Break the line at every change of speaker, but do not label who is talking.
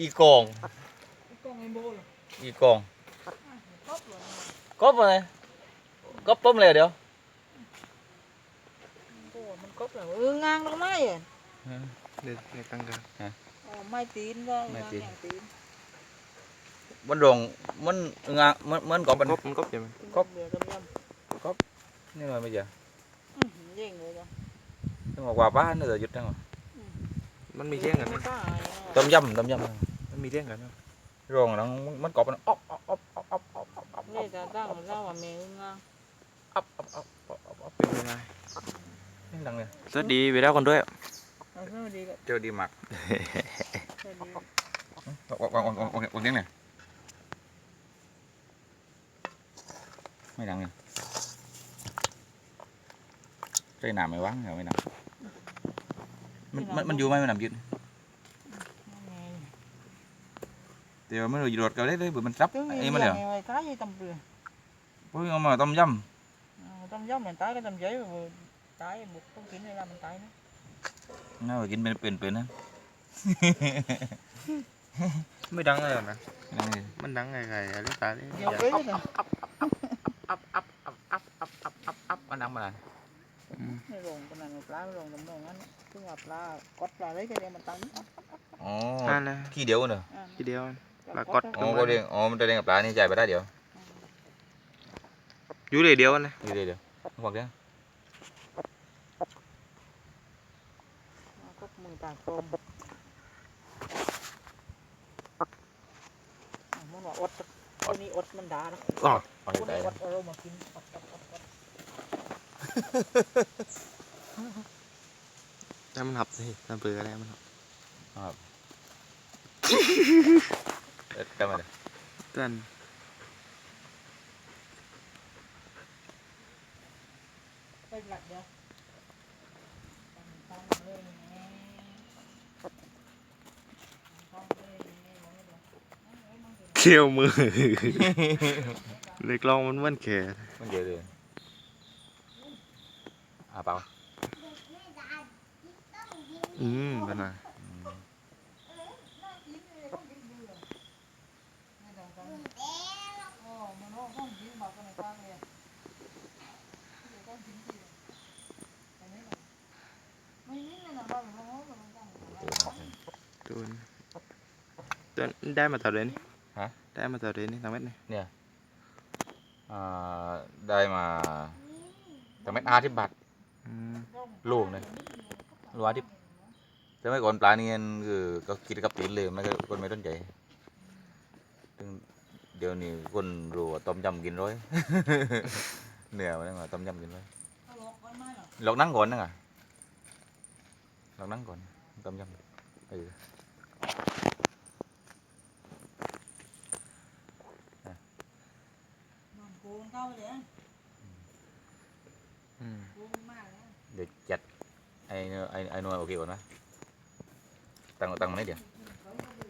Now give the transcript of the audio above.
อีกอง
กล้องไอ้โบเหรอ
อีกอง
ครบเหรอก
บอะไรกบต้มเลยเดี๋ยว
โอ้มันครบเหรอเอองางลงไม้อะ
เด็กเด็กตั้งกัน
อ๋อไม้ตีนว่า
ไม้
งาง
ตีน
อย่างตีน
มันโดงมันงามันมันกบมัน
กบมันกบใช่ไหม
ครบเดี๋ยวต้มยำ
นี่มันไม่เจอ
อื้อหือเย่งเลยจ้ะ
ต้องบอกว่าบ้านนี่จะหยุดได้หรอ
มันมีเที่ยงกัน
ไม่
นะ
กล้าอะไรนะ
ต้มยำต้มยำ
มันมีเที่ยงกันนะ
รองนังมันกบมันอ๊อบอ๊อบอ๊อบอ๊อบอ๊อบอ๊อบอ๊อบอ๊อบ
นี่จะตั้งเล่าว่าแมวงาง
อ๊อบอ๊อบอ๊อบอ๊อบอ๊อบอ๊อบ
เป็นยังไง
นี่ดังเลย
สวัสดีไปแล้วคนด้วย
เอาเพื่อดีก็
เจอดีมาก
เพื่อดี
วางวางวางวางวางเลี้ยงเนี่ยไม่ดังเลยใส่หนามไม่ว่างเหรอไม่หนา มมันมันมันอยู่ไหมมันหนามยืด
นั่นไง
เดี๋ยวมันอยู่รถก็ได้เลยเบื่อมันซับ
ตึ้ง
ไอ้มันเหรอ
ไว้ท้ายยี่ตำเปลือก
พวกเอามาต้มย
เอาต้มยำมันตายก็ต้มใหญ่บ่ตายบุกต้องกินเวลามันตายนะำ
น่าไปกินเป็นเป็นเป็นนะ
ไม่ดังเลยนะ
นั่นเลย
มันดังไงไงอะไรตาเนี่ย
เดี๋ยวไปเลยนะ
อัพอัพอัพอัพอัพอัพอัพอัพมันดังมาแล้ว
ไม่ลงคนนั้นปลาไม่ลงตำนองนั้นถึงว่าปลากดปลาอะไรก็เดี๋ยวมันตั้ง
อ๋อ
นั่นนะ
ขี้เดียวเนอะ
อ่า
ทีเดียวปลากด
อ๋อก็เรียกอ๋อมันจะเรียกกับปลานี่ใจไปได้เดี๋ยว
อยู่เลยเดียวนะ
อยู่เดี๋ยวเดี๋ยวบอกเดี๋ยว
ก็มือปากกลมมันว่าอดคนนี้อดมันด่านะ
อ๋อเอา
คน
ใจ
นี้อดเรามากินอด
แต่มันหับสิมันเบื่อแล้วมันหับหับ
เอ็กันมาเลย
เต้น
ไปลับเดี๋ยว
มือ เล็กลองมันมันแข็ง
มันเยอะเลย อะเปล่า
อืมเป็นไง
ตัวตัวได้มาตัวเดนนี่ฮะได้มาตัวเดนนี่ทาง
เม็ดนี่เนี่ย
อ่าได้มาจากเม็ด
อาทิบั
ตร
ลูกเลยลูกอาทิตย์แต่ไม่ก่อนปลานี่คือก็กินกับตีนเลยไม่ก็คนไม่ต้นใจถึงเดี๋ยวนี้คนรู้ว่าต้มยำกินร้อยเหนื่อยมาแล้วต้มยำกินร้อย
เขาหลอกไว้ไหมเหรอ
ลองนั่งก่อนนะไงลองนั่งก่อนต้มยำเออ
นอนโกงเข้าไปเลย
อืม
โกงมาก เดี๋
ยวจัดไอ้ไอ้ไอ้นวลโอเคก่อนนะตั้งตั้งมาไหนเดี๋ยว